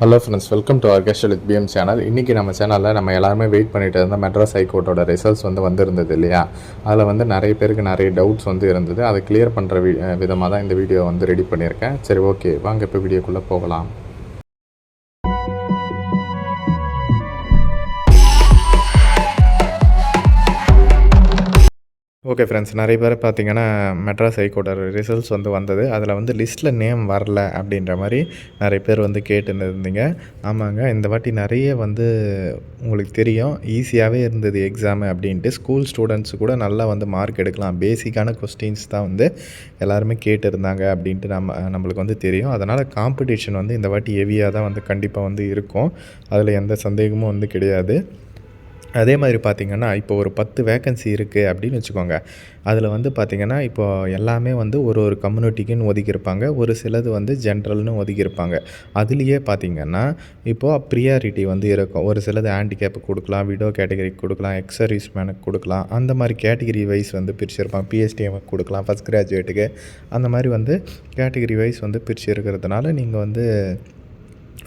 Hello friends welcome to orchestral with PM channel இன்றைக்கி நம்ம சேனலில் நம்ம எல்லாருமே வெயிட் பண்ணிட்டு இருந்த மெட்ராஸ் ஹைகோர்ட்டோட ரிசல்ட்ஸ் வந்து வந்திருந்தது இல்லையா? அதில் வந்து நிறைய பேருக்கு நிறைய டவுட்ஸ் வந்து இருந்தது. அதை கிளியர் பண்ணுற வி விதமாக தான் இந்த வீடியோ வந்து ரெடி பண்ணியிருக்கேன். சரி ஓகே வாங்க இப்போ வீடியோக்குள்ளே போகலாம். ஓகே ஃப்ரெண்ட்ஸ் நிறைய பேர் பார்த்தீங்கன்னா மெட்ராஸ் ஹைகோர்ட்டோட ரிசல்ட்ஸ் வந்து வந்தது. அதில் வந்து லிஸ்ட்டில் நேம் வரல அப்படின்ற மாதிரி நிறைய பேர் வந்து கேட்டுன்னு இருந்தீங்க ஆமாங்க இந்த வாட்டி நிறைய வந்து உங்களுக்கு தெரியும். ஈஸியாகவே இருந்தது எக்ஸாமு அப்படின்ட்டு. ஸ்கூல் ஸ்டூடெண்ட்ஸ் கூட நல்லா வந்து மார்க் எடுக்கலாம். பேசிக்கான கொஸ்டின்ஸ் தான் வந்து எல்லாருமே கேட்டிருந்தாங்க அப்படின்ட்டு நம்ம நம்மளுக்கு வந்து தெரியும். அதனால் காம்படிஷன் வந்து இந்த வாட்டி ஹெவியாக தான் வந்து கண்டிப்பாக வந்து இருக்கும். அதில் எந்த சந்தேகமும் வந்து கிடையாது. அதே மாதிரி பார்த்திங்கன்னா இப்போ ஒரு பத்து வேக்கன்சி இருக்குது அப்படின்னு வச்சுக்கோங்க. அதில் வந்து பார்த்திங்கன்னா இப்போ எல்லாமே வந்து ஒரு ஒரு கம்யூனிட்டிக்குன்னு ஒதுக்கியிருப்பாங்க. ஒரு சிலது வந்து ஜென்ரல்னு ஒதுக்கியிருப்பாங்க. அதுலேயே பார்த்திங்கன்னா இப்போது ப்ரியாரிட்டி வந்து இருக்கும். ஒரு சிலது ஹேண்டிகேப் கொடுக்கலாம் விடோ கேட்டகரிக்கு கொடுக்கலாம் எக்ஸர்வீஸ் மேனுக்கு கொடுக்கலாம். அந்த மாதிரி கேட்டகரி வைஸ் வந்து பிரிச்சிருப்பாங்க. பிஎஸ்டிஎம்க்கு கொடுக்கலாம் ஃபஸ்ட் கிராஜுவேட்டுக்கு அந்த மாதிரி வந்து கேட்டகரி வைஸ் வந்து பிரிச்சு இருக்கிறதுனால நீங்கள் வந்து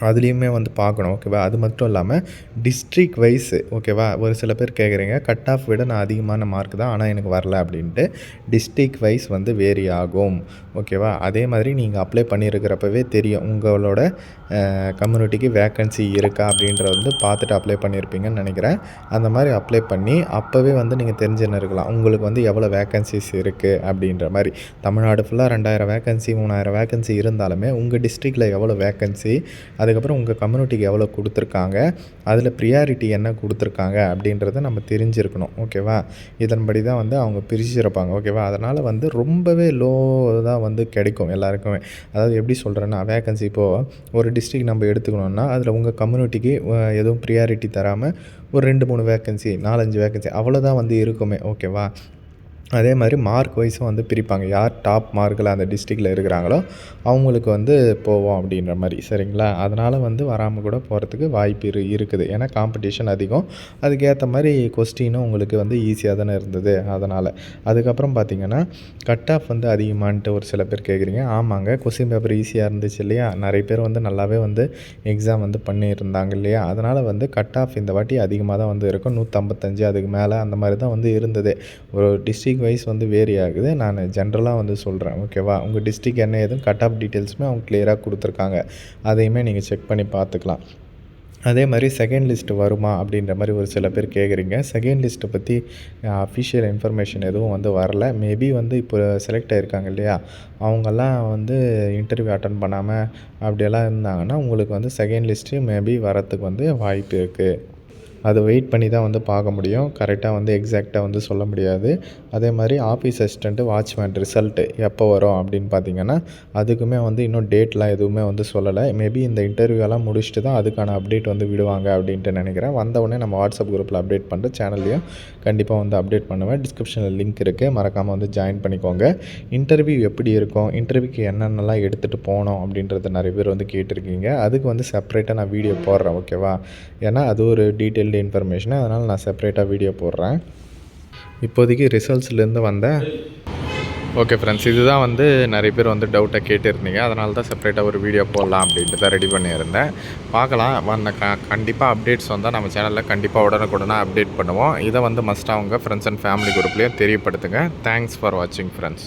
அதுலேயுமே வந்து பார்க்கணும் ஓகேவா அது மட்டும் இல்லாமல் டிஸ்ட்ரிக் வைஸ் ஓகேவா ஒரு சில பேர் கேட்குறீங்க கட் ஆஃப் விட நான் அதிகமான மார்க் தான் ஆனால் எனக்கு வரல அப்படின்ட்டு டிஸ்ட்ரிக் வைஸ் வந்து வேரி ஆகும் ஓகேவா அதே மாதிரி நீங்கள் அப்ளை பண்ணியிருக்கிறப்பவே தெரியும் உங்களோட கம்யூனிட்டிக்கு வேக்கன்சி இருக்கா? அப்படின்றத வந்து பார்த்துட்டு அப்ளை பண்ணியிருப்பீங்கன்னு நினைக்கிறேன். அந்த மாதிரி அப்ளை பண்ணி அப்போவே வந்து நீங்கள் தெரிஞ்சுன்னு இருக்கலாம் உங்களுக்கு வந்து எவ்வளோ வேக்கன்சிஸ் இருக்குது அப்படின்ற மாதிரி. தமிழ்நாடு ஃபுல்லாக ரெண்டாயிரம் வேக்கன்சி மூணாயிரம் வேக்கன்சி இருந்தாலுமே உங்கள் டிஸ்ட்ரிக்டில் எவ்வளோ வேக்கன்சி அதுக்கப்புறம் உங்கள் கம்யூனிட்டிக்கு எவ்வளோ கொடுத்துருக்காங்க? அதில் ப்ரியாரிட்டி என்ன கொடுத்துருக்காங்க? அப்படின்றத நம்ம தெரிஞ்சிருக்கணும். ஓகேவா? இதன்படி தான் வந்து அவங்க பிரிச்சிருப்பாங்க. ஓகேவா? அதனால் வந்து ரொம்பவே லோ தான் வந்து கிடைக்கும் எல்லாருக்குமே. அதாவது எப்படி சொல்கிறேன்னா வேக்கன்சி இப்போது ஒரு டிஸ்ட்ரிக் நம்ம எடுத்துக்கணுன்னா அதில் உங்கள் கம்யூனிட்டிக்கு எதுவும் ப்ரியாரிட்டி தராமல் ஒரு ரெண்டு மூணு வேக்கன்சி நாலஞ்சு வேக்கன்சி அவ்வளோதான் வந்து இருக்குமே. ஓகேவா? அதே மாதிரி மார்க் வைஸும் வந்து பிரிப்பாங்க. யார் டாப் மார்க்கில் அந்த டிஸ்ட்ரிக்டில் இருக்கிறாங்களோ அவங்களுக்கு வந்து போவோம் அப்படின்ற மாதிரி. சரிங்களா? அதனால் வந்து வராமல் கூட போகிறதுக்கு வாய்ப்பு இரு இருக்குது. ஏன்னா காம்படிஷன் அதிகம். அதுக்கேற்ற மாதிரி கொஸ்டினும் உங்களுக்கு வந்து ஈஸியாக தானே இருந்தது. அதனால். அதுக்கப்புறம் பார்த்திங்கன்னா கட் ஆஃப் வந்து அதிகமான்ட்டு ஒரு சில பேர் கேட்குறீங்க ஆமாங்க. கொஸ்டின் பேப்பர் ஈஸியாக இருந்துச்சு இல்லையா? நிறைய பேர் வந்து நல்லாவே வந்து எக்ஸாம் வந்து பண்ணியிருந்தாங்க இல்லையா? அதனால் வந்து கட் ஆஃப் இந்த வாட்டி அதிகமாக தான் வந்து இருக்கும். நூற்றம்பத்தஞ்சு அதுக்கு மேலே அந்த மாதிரி தான் வந்து இருந்தது. ஒரு டிஸ்ட்ரிக் வைஸ் வந்து வேரி ஆகுது நான் ஜென்ரலாக வந்து சொல்கிறேன் ஓகேவா உங்கள் டிஸ்ட்ரிக் என்ன ஏதும் கட் ஆஃப் டீட்டெயில்ஸுமே அவங்க கிளியராக கொடுத்துருக்காங்க. அதையுமே நீங்கள் செக் பண்ணி பார்த்துக்கலாம். அதே மாதிரி செகண்ட் லிஸ்ட்டு வருமா அப்படின்ற மாதிரி ஒரு சில பேர் கேட்குறீங்க. செகண்ட் லிஸ்ட்டை பற்றி அஃபிஷியல் இன்ஃபர்மேஷன் எதுவும் வந்து வரல. மேபி வந்து இப்போ செலக்ட் ஆகிருக்காங்க இல்லையா? அவங்கெல்லாம் வந்து இன்டர்வியூ அட்டன் பண்ணாமல் அப்படியெல்லாம் இருந்தாங்கன்னா உங்களுக்கு வந்து செகண்ட் லிஸ்ட்டு மேபி வரத்துக்கு வந்து வாய்ப்பு இருக்குது அது வெயிட் பண்ணி தான் வந்து பார்க்க முடியும். கரெக்டாக வந்து எக்ஸாக்டாக வந்து சொல்ல முடியாது. அதே மாதிரி ஆஃபீஸ் அசிஸ்டண்ட்டு வாட்ச்மேன் ரிசல்ட்டு எப்போ வரும் அப்படின்னு பார்த்தீங்கன்னா அதுக்குமே வந்து இன்னும் டேட்லாம் எதுவுமே வந்து சொல்லலை. மேபி இந்த இன்டர்வியூலாம் முடிச்சுட்டு தான் அதுக்கான அப்டேட் வந்து விடுவாங்க அப்படின்ட்டு நினைக்கிறேன். வந்தவுடனே நம்ம வாட்ஸ்அப் குரூப்பில் அப்டேட் பண்ணிட்டு சேனல்லையும் கண்டிப்பாக வந்து அப்டேட் பண்ணுவேன். டிஸ்கிரிப்ஷனில் லிங்க் இருக்குது மறக்காமல் வந்து ஜாயின் பண்ணிக்கோங்க. இன்டர்வியூ எப்படி இருக்கும்? இன்டர்வியூக்கு என்னென்னலாம் எடுத்துகிட்டு போனோம் அப்படின்றத நிறைய பேர் வந்து கேட்டிருக்கீங்க. அதுக்கு வந்து செப்பரேட்டாக நான் வீடியோ போடுறேன் ஓகேவா ஏன்னா அது ஒரு டீட்டெயில் ஃபீல்டு இன்ஃபர்மேஷனு அதனால் நான் செப்பரேட்டாக வீடியோ போடுறேன். இப்போதைக்கு ரிசல்ட்ஸ்லேருந்து வந்த ஓகே ஃப்ரெண்ட்ஸ் இதுதான் வந்து நிறைய பேர் வந்து டவுட்டை கேட்டிருந்தீங்க. அதனால தான் செப்பரேட்டாக ஒரு வீடியோ போடலாம் அப்படின்ட்டு தான் ரெடி பண்ணியிருந்தேன். பார்க்கலாம். வந்த க கண்டிப்பாக அப்டேட்ஸ் வந்தால் நம்ம சேனலில் கண்டிப்பாக உடனுக்குடனே அப்டேட் பண்ணுவோம். இதை வந்து மஸ்ட்டாக அவங்க ஃப்ரெண்ட்ஸ் அண்ட் ஃபேமிலி குரூப்லேயும் தெரியப்படுத்துங்க. தேங்க்ஸ் ஃபார் வாட்சிங் ஃப்ரெண்ட்ஸ்